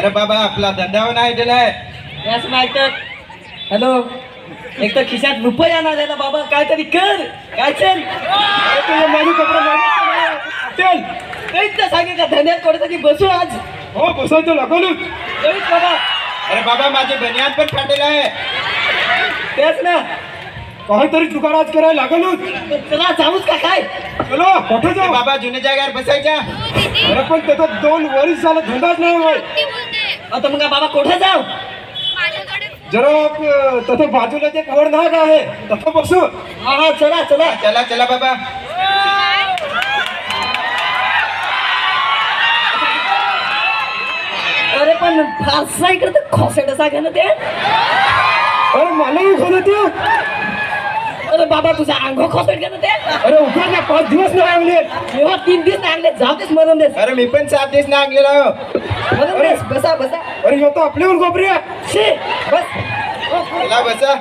अरे बाबा आपला धंद्यावर नाही दिलाय. याच माहीत हॅलो एक तर खिशात रुपये आणा द्यायला बाबा काहीतरी कर. काय चल? माझे कपडे चल काहीच ना सांगे का धन्यात कोणासाठी बसू आज? हो बसायचं लागलो काहीच बाबा. अरे बाबा माझे बनियान पण फाटेल आहे. तेच ना. काहीतरी आज करायला लागलो चला जाऊच का काय? चलो कुठे जाऊ? बाबा जुन्या जागेवर बसायच्या. अरे पण त्याचा दोन वर्ष झालं धंदाच नाही होय आता मग बाबा कुठे जाऊ? जरा तसं बाजूला जे कवर नाग आहे तसं बसू. हा हा चला चला. चला चला बाबा. अरे पण फारसा इकडे तर खोसेड घे ना ते. अरे मलाही खोल ते. अरे बाबा तुझा अंग खोसेड घे ना ते? अरे उठा ना पाच दिवस नाही आणले तेव्हा तीन दिवस आणले जाऊ देस मरून देस. अरे मी पण सात दिवस ना आणलेला बसा बसा अरे ह्यो तर आपल्यावर गोबरी आहे. शी बस. चला बसा.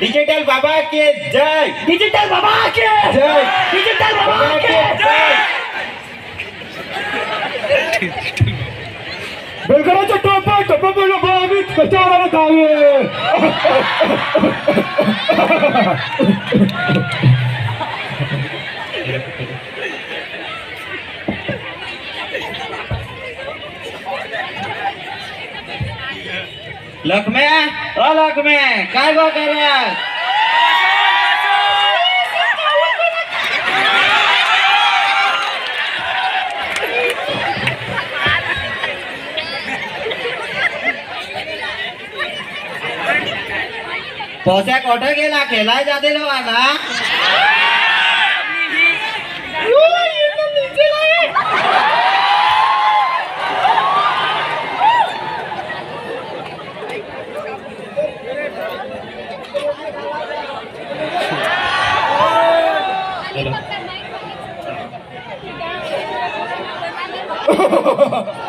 डिजिटल बाबा के जय. डिजिटल बाबा के जय. डिजिटल बाबा के जय. बेलगडाचा टोपा टोपा बोलो आम्ही कशावर धावे लखमे अ लखमे काय गो करा पोस्या कोठे गेला? खेळाय जाते लो आता काय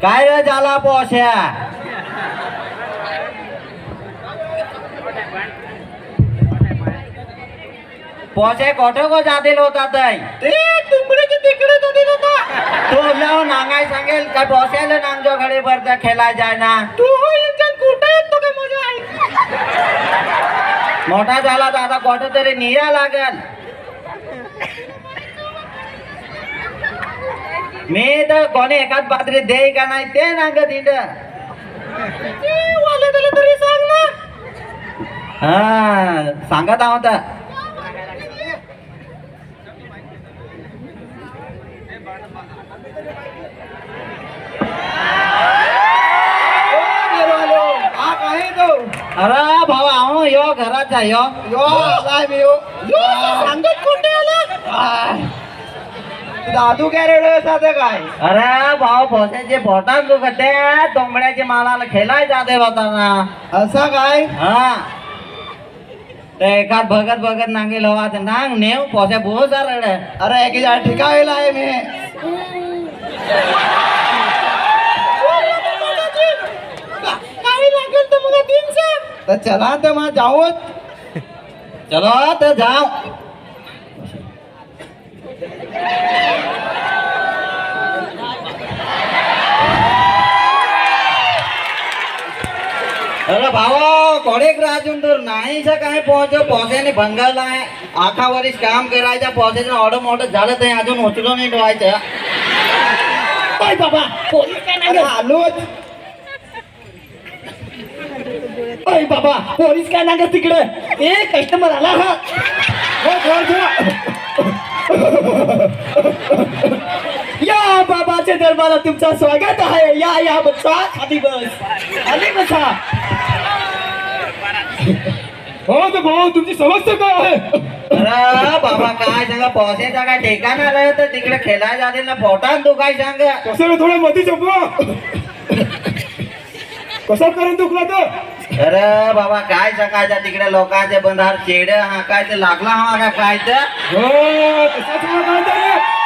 रे झाला पोस्या पोसे कोठे को जातील होता ताई ते तुंबडीचे तिकडे तो दिला होता तू लाव नांगाय सांगेल का पोस्याला नांगजो घडी भरता खेळाय जाय ना तू हो इंजन कुठे येतो का माझा ऐक मोठा झाला तर आता मी तर कोणी एकाच पात्री देई का नाही ते नांग दिंड वाले दिले तरी सांग ना. हा सांगत आहोत अरे भाऊ आहो यो घरात आहे यो. यो आलाय मी यो. सांगत कुठे आला? दादू काय रेड साधे काय? अरे भाऊ भोस्याचे बोटात दुखते. तोंबड्याचे मालाला खेळाय जाते होताना असा काय? हा. ते एकात बघत बघत नांगे लवात नांग नेव पोस्या बहुत रड अरे एक हजार ठिकावेला आहे मी. लागेल तर मग तर चला तर जाऊ. भावा कोडेक राजून तर नाही सर काय पोहोचो पोहोचाने भंगाला आहे आखा वरीस काम करायचं पोहोचायचं ऑर्डर मोठं झालं तर अजून उचलो नाही ठेवायचं. ओय बाबा पोलीस काय नाही आलोच ओय बाबा पोलीस काय नाही तिकडे? ए कस्टमर आला हा. हो, घर. या बाबाच्या दरबारात तुमचं स्वागत आहे. या या बसा. खाली बस. खाली बसा. हो तर भाऊ तुमची समस्या काय आहे? अरे बाबा काय सांगा पोहोचायचा काय ठिकाणा राह तर तिकडे खेळायला जातील ना पोटात दुखाय सांग. कसं थोडं मधी जपवा कसा करून दुखला तर? अरे बाबा काय सकाळच्या तिकडे लोकांचे बंधार चेड हा काय ते लागला हा का काय तर हो तसाच हा काय तरी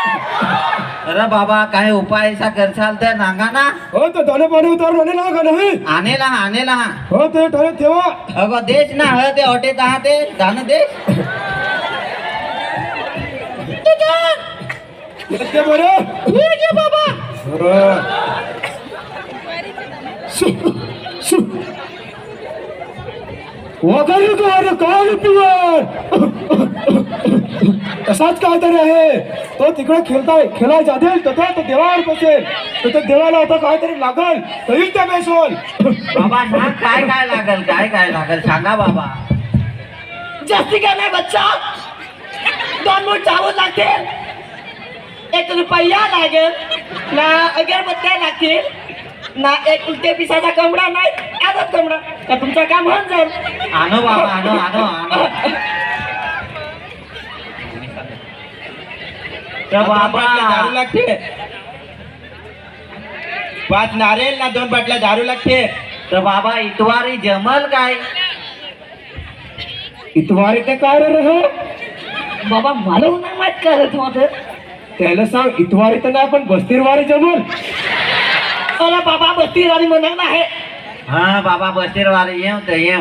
अरे बाबा काय उपाय करसाल तर सांगा ना. हो तर दाणे पाणी उतारून आणे ना का नाही आणेला हा आणेला ते ठाणे ठेवा. अगो देश ना ह ते हॉटेल दहा ते धान देश बरं. बाबा. वगैरे काय पिवर तसाच काहीतरी आहे. तो तिकडे खेळताय खेळायला जातील तर तो देवावर बसेल. तर त्या देवाला आता काहीतरी लागल तरीच त्या बेस होईल बाबा सांग काय काय लागल काय काय लागल? सांगा बाबा. जास्ती काय नाही बच्चा. दोन मूठ चावल लागतील. एक रुपया लागेल ना अगरबत्त्या लागतील ना एक उलटे पिसाचा कमडा नाही आजच कमडा का तुमचं काम होऊन जाईल? आणो बाबा आणो आणो आणो. बाबा दारू लागते. पाच नारेल ना दोन बाटल्या दारू लागते. तर बाबा इतवारी जमल काय? इतवारी ते काय रे रे? बाबा मला नाही माहीत करत माझं त्याला सांग इतवारी तर नाही पण बस्तीरवारी जमल. अरे बाबा आणि म्हणत आहे हा बाबा बसतीर वारी येऊ तर येऊ.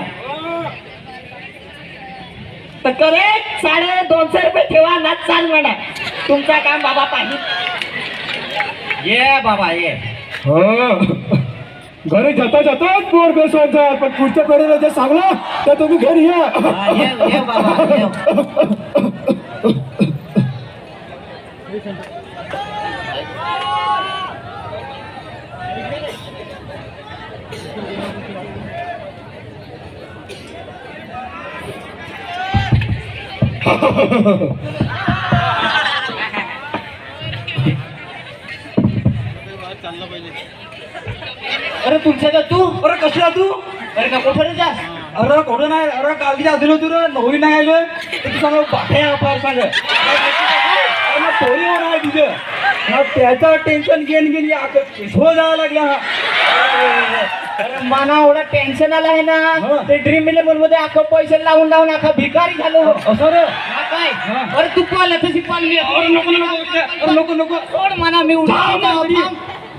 तर करेक्ट साडे दोनशे रुपये ठेवा ना चाल म्हणा. तुमचा काम बाबा पाहिजे ये बाबा ये हो घरी जाता जाताच पोर बेसवत जाल पण पुढच्या पिढीला जे सांगलं ते तुम्ही घरी या हा, ये ये बाबा ये अरे तुमच्या का तू? अरे कसला तू? अरे का कोठे जास अरे कुठं नाही? अरे कालची आदिलो तू रे. नवरी नाही आलो. तू सांग पाठे अपार सांग. पोरी होणार तुझं. त्याचं टेन्शन घेऊन घेऊन या पिसवं जावं लागला हा. अरे मना एवढा टेन्शन आला आहे हा. ना ते ड्रीम इलेव्हनमध्ये अख्खं पैसे लावून लावून अख्खा भिकारी झालो. असं रे? हा काय? हा. अरे तू पाल तशी अरे नको नको अरे नको नको. सोड म्हणा मी. उडा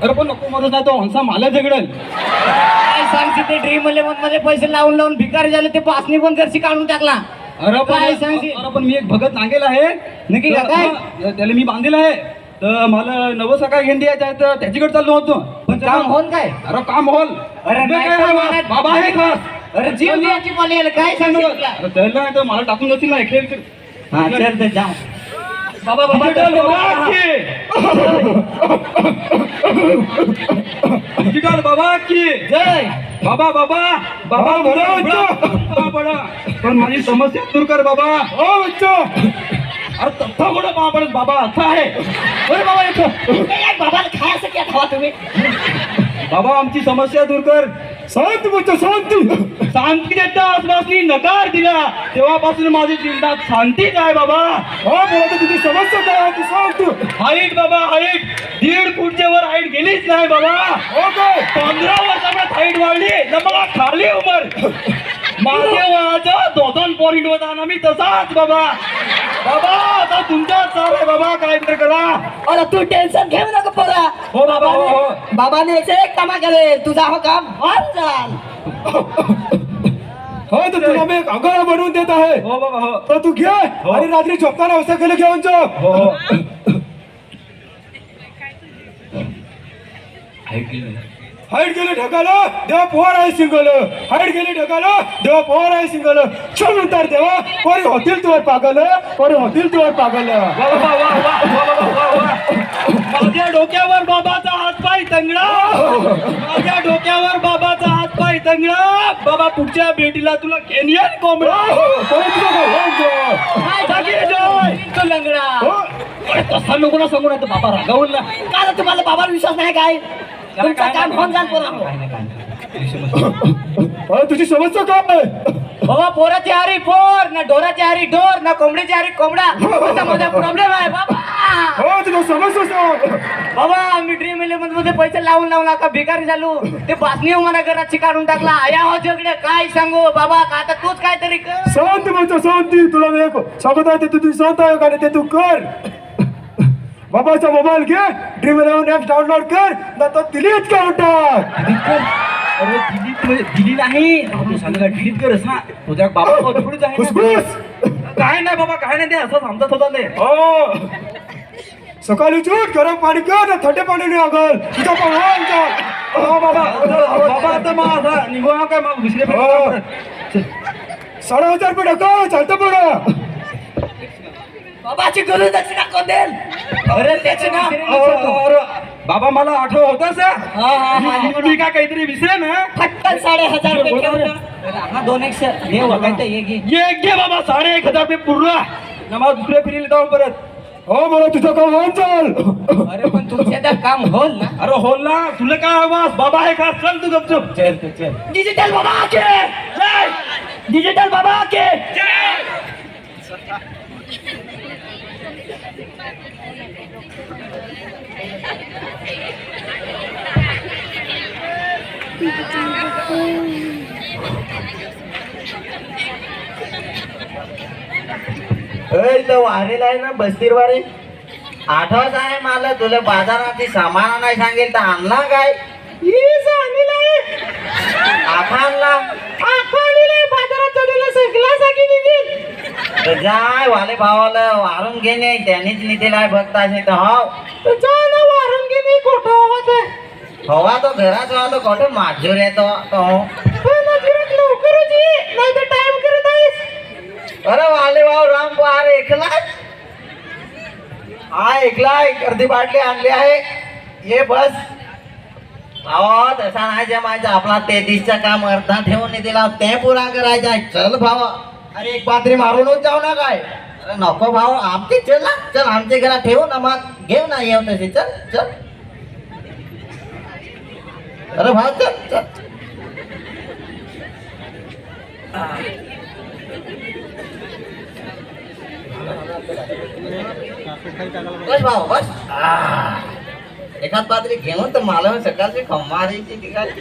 अरे पण नको म्हणत नाही तो. हंसा मला झगडल. काय सांगते ते ड्रीम इलेव्हनमध्ये पैसे लावून लावून भिकारी झाले ते पासनी पण करशी काढून टाकला. अरे पण काय सांगशील? अरे पण मी एक भगत सांगेल आहे. नक्की का काय? त्याला मी बांधेल आहे. तर मला नवं सकाळ घेऊन द्यायचं आहे तर त्याच्याकडे चाललो होतो. पण काम होल काय? अरे काम होल अरे नाही काय बाबा? मला- बाबा आहे खास. अरे जीव द्यायची पाली काय सांगशील तुला? अरे त्याला नाही तर मला टाकून जातील ना खेळ हा चल तर जाऊ. बाबा. बाबा. डिजिटल बाबा की? जय. बाबा बाबा बाबा बडा बाबा बडा पण माझी समस्या दूर कर बाबा. हो बच्चो अरे तथा बडा बाबा? बडा बाबा अच्छा आहे. अरे बाबा येतो बाबाला खायचं क्या खावा तुम्ही. बाबा आमची समस्या दूर कर. शांत बच्चा शांती. शांती देता असल्यास नकार दिला. तेव्हापासून माझी जीवनात शांतीच आहे बाबा. हो बोला तुझी समस्या काय आहे ती सांग तू हाईट बाबा हाईट. दीड फूटच्या वर हाईट गेलीच नाही बाबा. हो काय पंधरा वर्षात हाईट वाढली. ना मला खाली उमर. माझ्या वयाचं दोन दोन पॉईंट होता ना मी तसाच बाबा. बाबा आता तुमचाच चाल आहे बाबा काय तर करा. अरे तू टेन्शन घेऊ नको पोरा. हो बाबा हो हो. बाबाने याचे एक कामा केले तुझा हो काम होत चाल हो तर तुला मी एक अंगारा बनवून देत आहे. हो बाबा हो. तर तू घे. आणि रात्री झोपताना असं केलं घेऊन झोप. हो हाईट गेले ढकाला देवा पोर आहे सिंगल. हाईट गेली ढकाला देवा पोर आहे सिंगल. चल उतार देवा पोरी होतील तुवर पागल पोरी होतील तुवर पागल. माझ्या डोक्यावर बाबाचा हातपाय तंगडा. माझ्या डोक्यावर बाबाचा हातपाय तंगडा. बाबा पुढच्या भेटीला तुला केनियन कोंबडा. काय जय तो लंगडा. तसा नको ना सांगू ना बाबा रागावून ना. का तुम्हाला बाबावर विश्वास नाही काय? तुमचं काम होऊन जाल पोरा अरे तुझी समस्या काय आहे. बाबा पोराची हारी पोर ना ढोराची हारी ढोर ना कोंबडीची हारी कोंबडा. असा माझा प्रॉब्लेम आहे बाबा. हो तुझा समस्या सांग बाबा मी ड्रीम इलेव्हनमध्ये पैसे लावून लावून का? भिकारी झालो. ते बातमी मला घराची काढून टाकला. आया हो जगडे काय सांगू? बाबा का आता तूच काहीतरी कर. शांती म्हणजे शांती. तुला सांगत आहे ते तू तुझी शांत आहे का? ते तू कर. बाबाचा मोबाईल घे. ड्रीम ऍप डाउनलोड कर. ना तो डिलीट करून टाक अरे डिलीट दिली नाही तू सांगा डिलीट कर? ना तुझ्या बाबा थोडीच आहे काय नाही बाबा काय नाही ते. असं समजत होता ते. हो. सकाळी उठ गरम पाणी कर ना थंडे पाणी नाही अगल तुझा पण. हो बाबा बाबा आता मग आता निघू काय? मग दुसरे हो. साडे हजार रुपये टाका चालतं पडा बाबाची गरज दक्षिणा कोण देईल अरे त्याचे ना बाबा मला आठव होताच हा हा हा मी काय काहीतरी विसरे ना. साडे हजार रुपये हा दोन एकशे हे घे. ये घे बाबा साडे एक हजार रुपये पूर्ण. नमाज दुसऱ्या फिरीला जाऊन परत. हो मला तुझं काम होऊन चाल अरे पण तुमच्या त्या काम होल ना. अरे होल ना. तुला काय आवाज? बाबा आहे का चल तू गपचूप? चल तू चल. डिजिटल बाबा के डिजिटल बाबा के वारेला आहे ना बस्तीर वारे. आठवत आहे मला तुला बाजाराची सामान नाही सांगेल तर आणला काय? जाय वाले भावाला वारून घेणे त्यांनीच निधीला बघता असे तर हो. वारून घे मी कुठं हवा तो घरात वालो कुठं माझूर येतो तो. अरे वाले भाऊ राम बार एकलाच हा एकला एक अर्धी बाटली आणली आहे. ये बस. अहो तसा नाही जमायचा आपला तेहतीसचा काम अर्धा ठेवून दिला. ते पुरा करायचा. चल भावा अरे एक पात्री मारूनच जाऊ ना काय? अरे नको भाऊ. आमचे चल ना. चल आमच्या घरात ठेवू ना मग. घेऊ ना येऊ तशी. चल चल. अरे भाऊ चल बस भाऊ बस. एखाद पात्री घेऊन तर मला सकाळची खमारीची ठिकाणी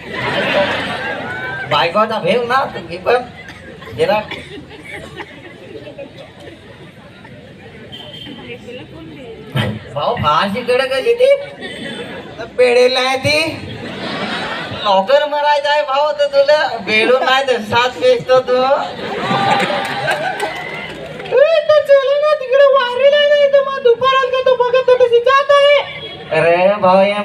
बायकोचा भेव ना तुम्ही पण जरा भाऊ फारशी कडक कशी ती. पेढेला आहे ती. नोकर मरायचा आहे भाऊ तर तुला बेडून नाही तर सात वेचतो तू. तिकडे वारीला नाही तर मग दुपारात का तो बघत तो कशी जात आहे. अरे भाऊ या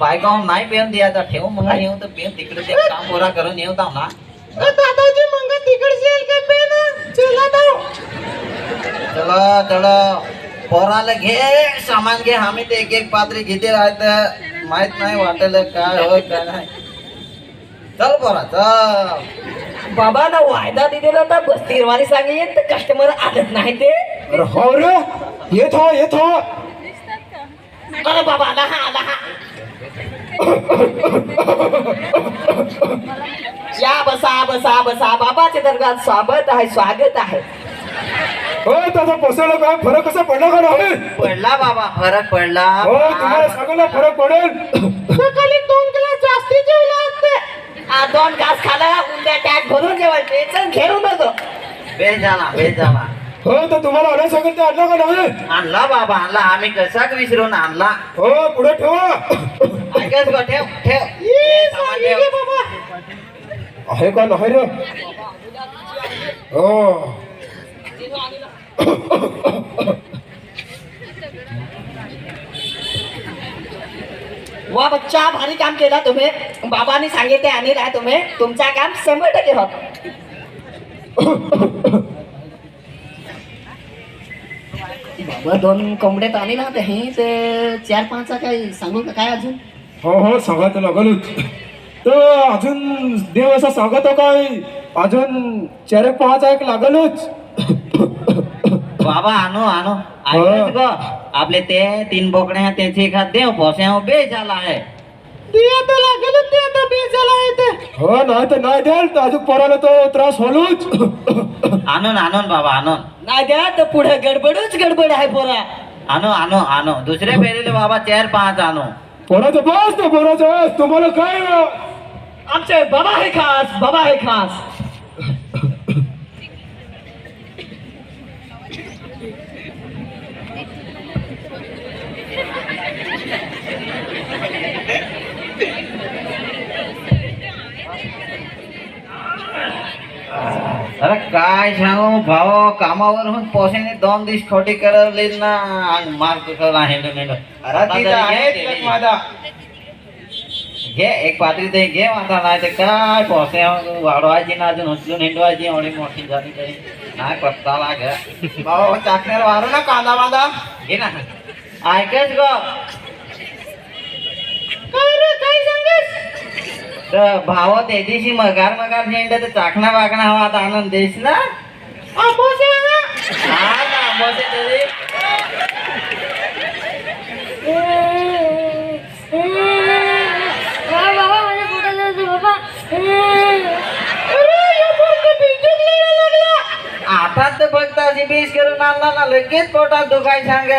बायका नाही पेन द्यायचा. ठेव मग येऊ तर पेन तिकडे ते काम पुरा करून येऊ ना. दादाजी मग तिकडचे का पेन चला चलो चलो. पोराला घे सामान घे. आम्ही ते एक एक पात्री घेते राहत. माहीत नाही वाटेल काय होय काय नाही. चल पोरा चल. बाबा ना वायदा दिलेला होता बस्तीरवाली सांगेल तर कस्टमर आलत नाही ते. अरे हो रे येत हो येत हो. अरे बाबा आला हा आला हा. या बसा बसा बसा बाबाच्या दरम्यान स्वागत आहे स्वागत आहे. हो त्याचा पोसायला काय? फरक कसा पडला का नाही पडला बाबा फरक पडला. हो तुम्हाला सगळ्यांना फरक पडेल. सकाळी दोन ग्लास जास्ती जेवला असते दोन घास खाला उद्या टॅग भरून जेवायचे चल घेऊन बघो. बेस झाला बेस झाला. हो तर तुम्हाला सांगेल ते आणलं का नाही? आणला बाबा आणला. आम्ही कसाक विसरून आणला? हो पुढे ठेवा. ऐकच गो ठेव ठेव. सामान ठेव. आहे का नाही रे? हो. वा बच्चा भारी काम केला तुम्ही. बाबांनी सांगितले आणि राहा तुम्ही. तुमचा काम शंभर टक्के होत बाबा दोन कोंबड्यात आले ना ते हे ते चार पाचचा काही सांगू का काय अजून? हो हो सांगा तर लागलच तर अजून देव असा सांगत हो काय? अजून चार एक पाच एक लागलच? बाबा आणू आणू. गो? आपले ते तीन बोकड्या त्याचे एखाद देव पोस्या बे झाला आहे. हो नाही तर नाही द्याल तर अजून पोराला तो त्रास होलोच आणून आणून बाबा आणून. नाही द्या तर पुढे गडबडच गडबड आहे पोरा. आणू आणू आणू. दुसऱ्या फेरीले बाबा चार पाच आणू. पोराचं बस तो पोराचं बस. तुम्हाला काय? आमचे बाबा आहे खास बाबा आहे खास. अरे काय सांगू भाऊ कामावरून पोसेने दोन दिवस खोटी करवली ना आणि मार तुझा हेंडू हेंडू घे एक पात्री ते घे आता नाही ते काय पोसे वाढवायची ना अजून उचलून हिंडवायची एवढी मोठी झाली तरी नाही पत्ता लाग भाऊ चाकण्यावर वारू ना कांदा बांधा घे ना ऐकच ग काय सांगस तर भाव त्या दिवशी मगार मगार झेंडा तर चाकणा वाकणा हवा आता आनंद देश ना हा आता तर फक्त अशी बीस करून आणला ना लगेच पोटात दुखाय सांग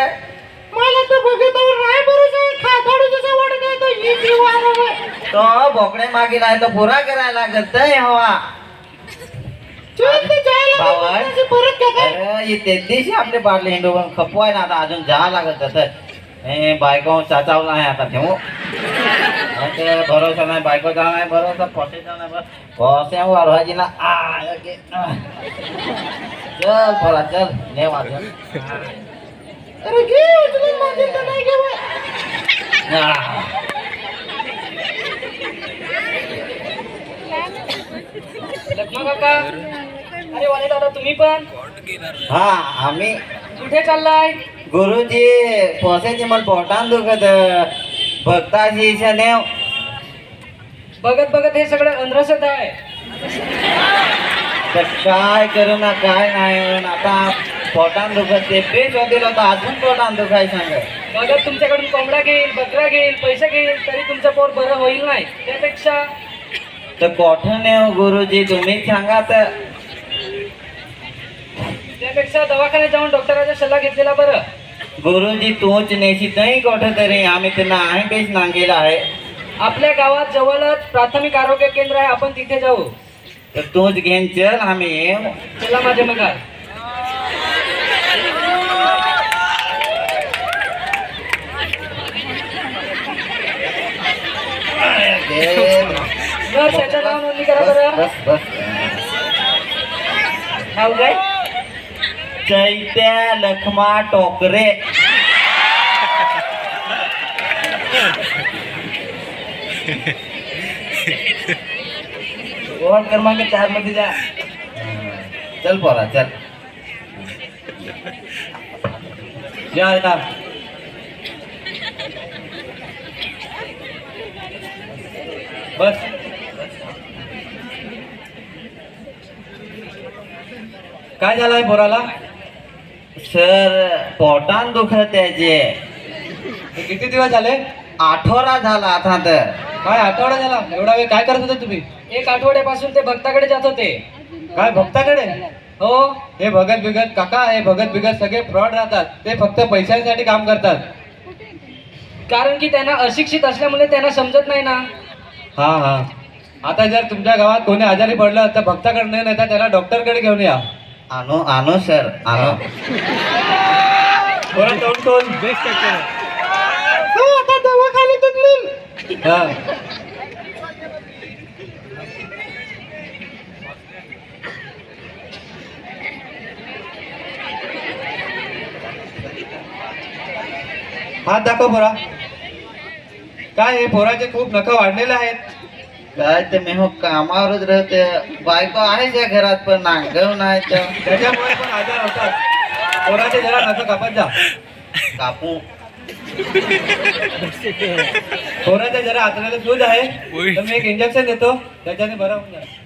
मला तर बघत नाही तो बोकडे मागे नाही तो पुरा करायला लागत तय हवा भावाड. अरे ते दिवशी आपले बाटले हिंडू पण खपवाय ना आता अजून जा लागत तसं हे बायको चाचावला नाही आता ठेवू नाही ते भरोसा नाही बायकोचा नाही भरोसा फसेचा नाही भरोसा. फसे वाढवायची ना आ, ओके. आ. चल पोरा चल ने वाजून अरे वाले दादा तुम्ही पण? हा आम्ही. कुठे चाललाय? गुरुजी पोसायची मला पोटान दुखत. भक्ताची नेव बघत बघत हे सगळं अंधरसत आहे. तर काय करू ना काय नाही. आता पोटान दुखत. ते पेच होतील आता अजून पोटान दुखाय सांग. बघत तुमच्याकडून कोंबडा घेईल बकरा घेईल पैसे घेईल तरी तुमचं पोर बरं होईल नाही. त्यापेक्षा तर कोठं नेव गुरुजी? तुम्हीच सांगा तर. त्यापेक्षा दवाखान्यात जाऊन डॉक्टराचा सल्ला घेतलेला बरं. गुरुजी तूच नेशी तरी कोठं तरी आम्ही तर नाही पेच नांगेला आहे. आपल्या गावात जवळच प्राथमिक आरोग्य केंद्र आहे. आपण तिथे जाऊ. तर तूच घेऊन चल आम्ही. येऊ चला माझ्या मगा. दे. बस त्याच्या नाव नोंदणी करा बरं बस बस नाव काय चैत्या लखमा टोकरे। वॉर्ड क्रमांक चार मध्ये जा। चल पोरा चल। या येतात बस। काय झालंय पोराला? सर पोटान दुखत त्याचे किती दिवस झाले? आठवडा झाला आता तर. काय आठवडा झाला? एवढा वेळ काय करत होते तुम्ही? एक आठवड्यापासून ते भक्ताकडे जात होते. काय भक्ताकडे? हो. हे भगत बिगत काका हे भगत बिगत सगळे फ्रॉड राहतात. ते फक्त पैशांसाठी काम करतात. कारण की त्यांना अशिक्षित असल्यामुळे त्यांना समजत नाही ना. हा हा. आता जर तुमच्या गावात कोणी आजारी पडलं तर भक्ताकडे नाही नेता त्याला डॉक्टरकडे घेऊन या. आणू आणू सर आणू परत तोंड तोंड बेस्ट आता दवाखान्यात हा हात दाखव पोरा काय हे पोराचे खूप नख वाढलेले आहेत काय ते मी हो कामावरच राहते बायको आहेच या घरात पण नांगव नाही तर त्याच्यामुळे पण आजार होतात. पोराचे जरा नख कापत जा. कापू। पोराच्या जरा आतड्याला सूज आहे. तर मी एक इंजेक्शन देतो त्याच्याने बरं होऊन जाईल.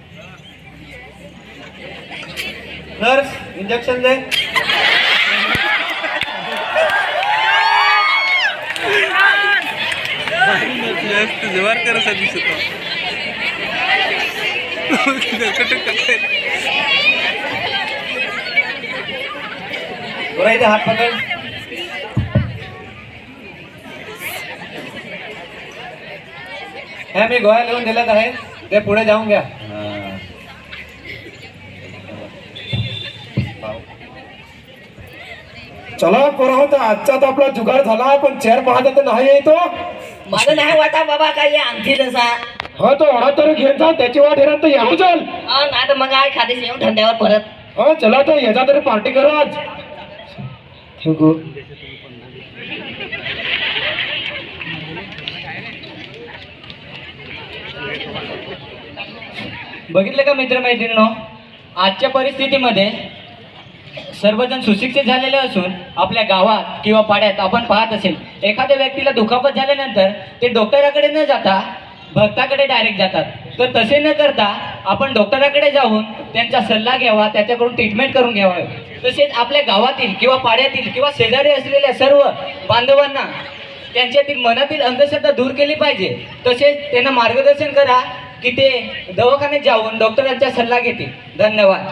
नर्स इंजेक्शन दे. तुझ्यावर करत दिसत. हात पकड. हे मी गोळ्या लिहून दिल्यात आहे. ते पुढे जाऊन घ्या. चला पोरा तर आजचा तर आपला जुगाड झाला पण चेअर पाहता तर नाही येतो. माझं नाही वाटा बाबा काय आणखी तसा हा तो ओढा तर घेऊन जा त्याची वाट हेरात तर यावं चल नाही तर मग काय खातेस येऊन धंद्यावर परत. हा चला तर याचा तरी पार्टी करू आज. ठेवू. बघितलं का मित्रमैत्रिणीनो आजच्या परिस्थितीमध्ये सर्वजण सुशिक्षित झालेले असून आपल्या गावात किंवा पाड्यात आपण पाहत असेल एखाद्या व्यक्तीला दुखापत झाल्यानंतर ते डॉक्टराकडे न जाता भक्ताकडे डायरेक्ट जातात. तर तसे न करता आपण डॉक्टराकडे जाऊन त्यांचा सल्ला घ्यावा त्याच्याकडून ट्रीटमेंट करून घ्यावा. तसेच आपल्या गावातील किंवा पाड्यातील किंवा शेजारी असलेल्या सर्व बांधवांना त्यांच्यातील मनातील अंधश्रद्धा दूर केली पाहिजे. तसेच त्यांना मार्गदर्शन करा की ते दवाखान्यात जाऊन डॉक्टरांचा सल्ला घेतील. धन्यवाद.